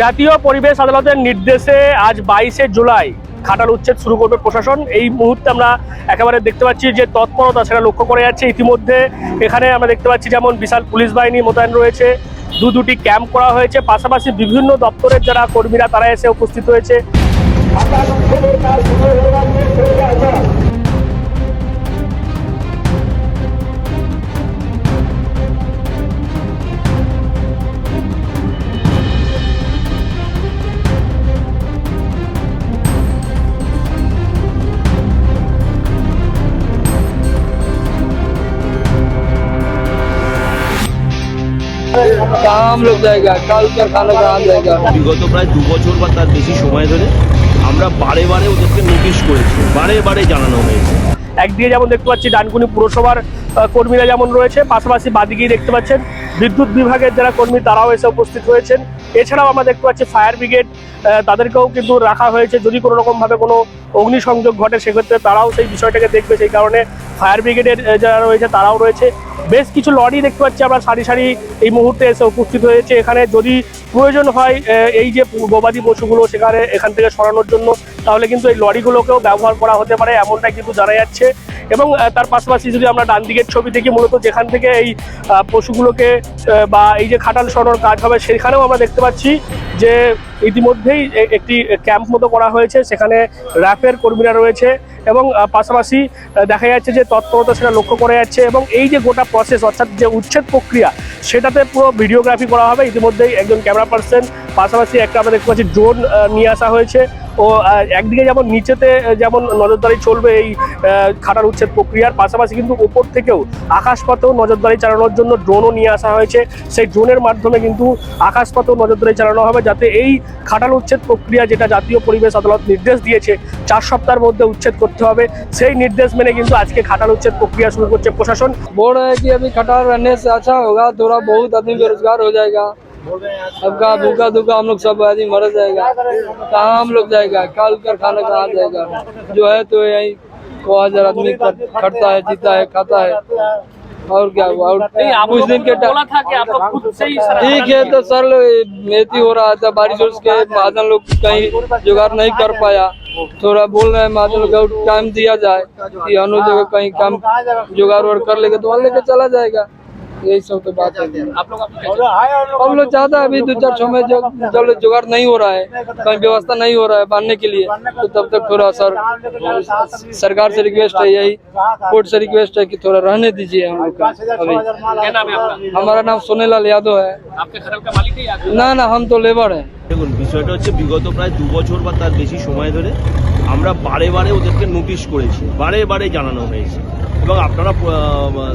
জাতীয় পরিবেশ আদালতের নির্দেশে আজ বাইশে জুলাই খাটাল উচ্ছেদ শুরু করবে প্রশাসন। এই মুহূর্তে আমরা একেবারে দেখতে পাচ্ছি যে তৎপরতা সেটা লক্ষ্য করে যাচ্ছে। ইতিমধ্যে এখানে আমরা দেখতে পাচ্ছি যেমন বিশাল পুলিশ বাহিনী মোতায়েন রয়েছে, দু দুটি ক্যাম্প করা হয়েছে, পাশাপাশি বিভিন্ন দপ্তরের যারা কর্মীরা তারা এসে উপস্থিত হয়েছে। कहाँ हम लोग जाएगा कल कारखाना कहाँ जाएगा বিগত প্রায় দু বছর বা তার বেশি সময় ধরে আমরা বারে বারে ওদেরকে নোটিশ করেছি বারে বারে জানানো হয়েছে একদিকে যেমন দেখতে পাচ্ছি ডানকুনি পুরসভার আহ, কর্মীরা যেমন রয়েছে পাশাপাশি বাদিকেই দেখতে পাচ্ছেন বিদ্যুৎ বিভাগের যারা কর্মী তারাও এসে উপস্থিত হয়েছেন এছাড়াও আমরা দেখতে পাচ্ছি ফায়ার ব্রিগেড তাদেরকেও কিন্তু রাখা হয়েছে যদি কোনো রকমভাবে কোনো অগ্নিসংযোগ ঘটে সেক্ষেত্রে তারাও সেই বিষয়টাকে দেখবে সেই কারণে ফায়ার ব্রিগেডের যারা রয়েছে তারাও রয়েছে। বেশ কিছু লরি দেখতে পাচ্ছি আমরা। সারি সারি এই মুহূর্তে এসে উপস্থিত হয়েছে। এখানে যদি প্রয়োজন হয় এই যে গবাদি পশুগুলো সেখানে, এখান থেকে সরানোর জন্য, তাহলে কিন্তু এই লরিগুলোকেও ব্যবহার করা হতে পারে, এমনটাই কিন্তু জানা যাচ্ছে। এবং তার পাশাপাশি যদি আমরা ডান দিকের ছবি দেখি, মূলত যেখান থেকে এই পশুগুলোকে বা এই যে খাটাল সরানোর কাজ হবে, সেখানেও আমরা দেখতে পাচ্ছি যে ইতিমধ্যেই একটি ক্যাম্প মতো করা হয়েছে, সেখানে র্যাপের কর্মীরা রয়েছে এবং পাশাপাশি দেখা যাচ্ছে যে তৎপরতা সেটা লক্ষ্য করা যাচ্ছে এবং এই যে গোটা প্রসেস অর্থাৎ যে উচ্ছেদ প্রক্রিয়া, সেটাতে পুরো ভিডিওগ্রাফি করা হবে, ইতিমধ্যেই একজন ক্যামেরা পার্সন পাশাপাশি একটা আমরা দেখতে পাচ্ছি ড্রোন নিয়ে আসা হয়েছে ও আহ, একদিকে যেমন নিচেতে আহ, যেমন নজরদারি চলবে এই আহ, খাটার উচ্ছেদ প্রক্রিয়ার পাশাপাশি কিন্তু উপর থেকেও আকাশপথেও নজরদারি চালানোর জন্য ড্রোনও নিয়ে আসা হয়েছে সেই ড্রোনের মাধ্যমে কিন্তু আকাশপথেও নজরদারি চালানো হবে যাতে এই খাটাল উচ্ছেদ প্রক্রিয়া যেটা জাতীয় পরিবেশ আদালত নির্দেশ দিয়েছে চার সপ্তাহের মধ্যে উচ্ছেদ করতে হবে সেই নির্দেশ মেনে কিন্তু আজকে খাটাল উচ্ছেদ প্রক্রিয়া শুরু করছে প্রশাসন बोल रहे हैं कि अभी खटाल रहने से अच्छा होगा थोड़ा बहुत आदमी बेरोजगार हो जाएगा अब का भूखा धूखा हम लोग सब आदमी मर जाएगा। कहाँ हम लोग जाएगा? कल कर खाना कहाँ जाएगा? जो है तो यही को हज़ार आदमी खटता है जीता है खाता है। और क्या हुआ? और कुछ दिन के बोला था कि आप खुद से ही ठीक है तो सर मेथी हो रहा था बारिश उरिश के महाजन लोग कहीं जुगाड़ नहीं कर पाया। थोड़ा बोल रहे हैं महाजन लोग टाइम दिया जाए कि अनु जगह कहीं काम जुगाड़ कर लेगा तो वहाँ लेके चला जाएगा। यही सब तो बात है। आप लोग हम लोग चाहते हैं अभी दो चार छः में जब जब जुगाड़ नहीं हो रहा है कहीं व्यवस्था नहीं हो रहा है बांधने के लिए तो तब तक थोड़ा सर सरकार से रिक्वेस्ट है यही कोर्ट से रिक्वेस्ट है कि थोड़ा रहने दीजिए हम लोग अभी क्या नाम है आपका? हमारा नाम सोनेलाल यादव है। आपके ना का मालिक है या না না हम तो लेबर हैं। দেখুন, বিষয়টা হচ্ছে বিগত প্রায় দু বছর বা তার বেশি সময় ধরে আমরা বারে বারে ওদেরকে নোটিশ করেছি, বারে বারে জানানো হয়েছে। এবং আপনারা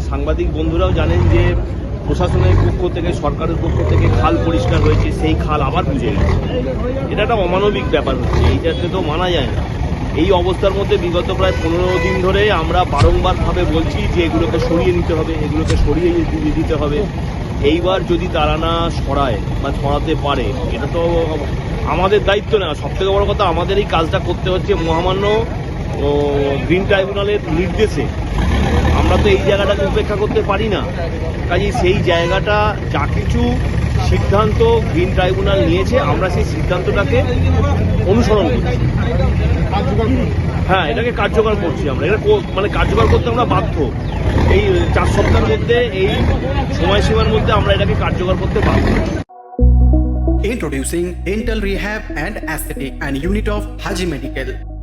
সাংবাদিক বন্ধুরাও জানেন যে প্রশাসনের পক্ষ থেকে, সরকারের পক্ষ থেকে খাল পরিষ্কার হয়েছে, সেই খাল আবার বুঝে গেছে। এটা একটা অমানবিক ব্যাপার হচ্ছে, এইটাতে তো মানা যায় না। এই অবস্থার মধ্যে বিগত প্রায় পনেরো দিন ধরে আমরা বারংবারভাবে বলছি যে এগুলোকে সরিয়ে নিতে হবে, এগুলোকে সরিয়ে দিতে হবে। এইবার যদি তারা না সরায় বা সরাতে পারে, এটা তো আমাদের দায়িত্ব না। সব থেকে বড় কথা আমাদের এই কাজটা করতে হচ্ছে মহামান্য গ্রিন ট্রাইব্যুনালের নির্দেশে। আমরা তো এই জায়গাটাকে উপেক্ষা করতে পারি না। কাজেই সেই জায়গাটা যা কিছু সিদ্ধান্ত গ্রিন ট্রাইব্যুনাল নিয়েছে, আমরা সেই সিদ্ধান্তটাকে অনুসরণ করছি। হ্যাঁ এটাকে কার্যকর করছি আমরা। এটা মানে কার্যকর করতে আমরা বাধ্য। এই চার সপ্তাহের মধ্যে, এই সময়সীমার মধ্যে আমরা এটাকে কার্যকর করতে বাধ্য। Introducing Dental Rehab and Aesthetic and Unit of Haji Medical.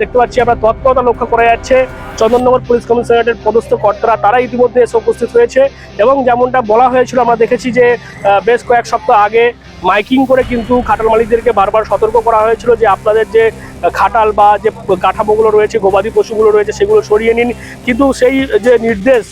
দেখতে পাচ্ছি আমরা তৎপরতা লক্ষ্য করা যাচ্ছে। চন্দননগর পুলিশ কমিশনারেটের পদস্থ কর্তারা তারা ইতিমধ্যে এসে উপস্থিত হয়েছে এবং যেমনটা বলা হয়েছিল, আমরা দেখেছি যে বেশ কয়েক সপ্তাহ আগে মাইকিং করে কিন্তু খাটাল মালিকদেরকে বারবার সতর্ক করা হয়েছিল যে আপনাদের যে খাটাল বা যে কাঠামোগুলো রয়েছে, গবাদি পশুগুলো রয়েছে, সেগুলো সরিয়ে নিন। কিন্তু সেই যে নির্দেশ,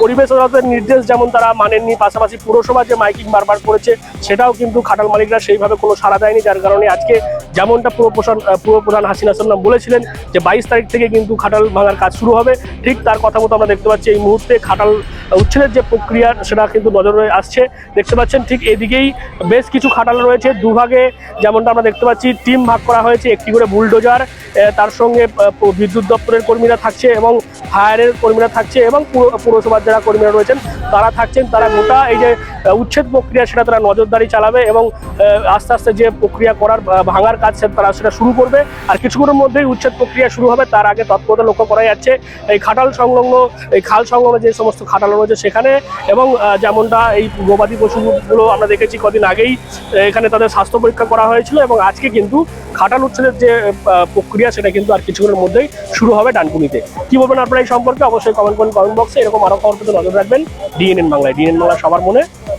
পরিবেশ আদালতের নির্দেশ যেমন তারা মানেননি, পাশাপাশি পুরসভা যে মাইকিং বারবার করেছে, সেটাও কিন্তু খাটাল মালিকরা সেইভাবে কোনো সাড়া দেয়নি। যার কারণে আজকে যেমনটা পুরপ্রধান আহ, পুরপ্রধান হাসিনা সাল্লাম বলেছিলেন যে বাইশ তারিখ থেকে কিন্তু খাটাল ভাঙার কাজ শুরু হবে। ঠিক তার কথা মতো আমরা দেখতে পাচ্ছি এই মুহূর্তে খাটাল উচ্ছেদের যে প্রক্রিয়া, সেটা কিন্তু নজরে আসছে। দেখতে পাচ্ছেন ঠিক এদিকেই বেশ কিছু খাটাল রয়েছে। দুভাগে যেমনটা আমরা দেখতে পাচ্ছি, টিম ভাগ করা হয়েছে একটি করে বুলডোজার। তার সঙ্গে বিদ্যুৎ দপ্তরের কর্মীরা থাকছে এবং ফায়ারের কর্মীরা থাকছে এবং পুর- পুরসভার যারা কর্মীরা রয়েছেন, তারা থাকছেন। তারা গোটা এই যে উচ্ছেদ প্রক্রিয়া, সেটা তারা নজরদারি চালাবে এবং আস্তে আস্তে যে প্রক্রিয়া করার ভাঙার কাজ তারা সেটা শুরু করবে। আর কিছুক্ষণের মধ্যেই উচ্ছেদ প্রক্রিয়া শুরু হবে। তার আগে তৎপরতা লক্ষ্য করা যাচ্ছে। এই খাটাল সংলগ্ন, এই খাল সংলগ্ন যে সমস্ত খাটাল রয়েছে সেখানে এবং যেমনটা এই গবাদি পশুগুলো আমরা দেখেছি কদিন আগেই এখানে তাদের স্বাস্থ্য পরীক্ষা করা হয়েছিল এবং আজকে কিন্তু খাটাল উচ্ছেদের যে প্রক্রিয়া সেটা কিন্তু আর কিছুক্ষণের মধ্যেই শুরু হবে ডানকুনিতে। কি বলবেন আপনারা এই সম্পর্কে? অবশ্যই কমেন্ট করুন কমেন্ট বক্সে এরকম আরও খবর পেতে নজর রাখবেন। ডিএনএন বাংলায় ডিএনএন বাংলা সবার মনে।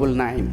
double nine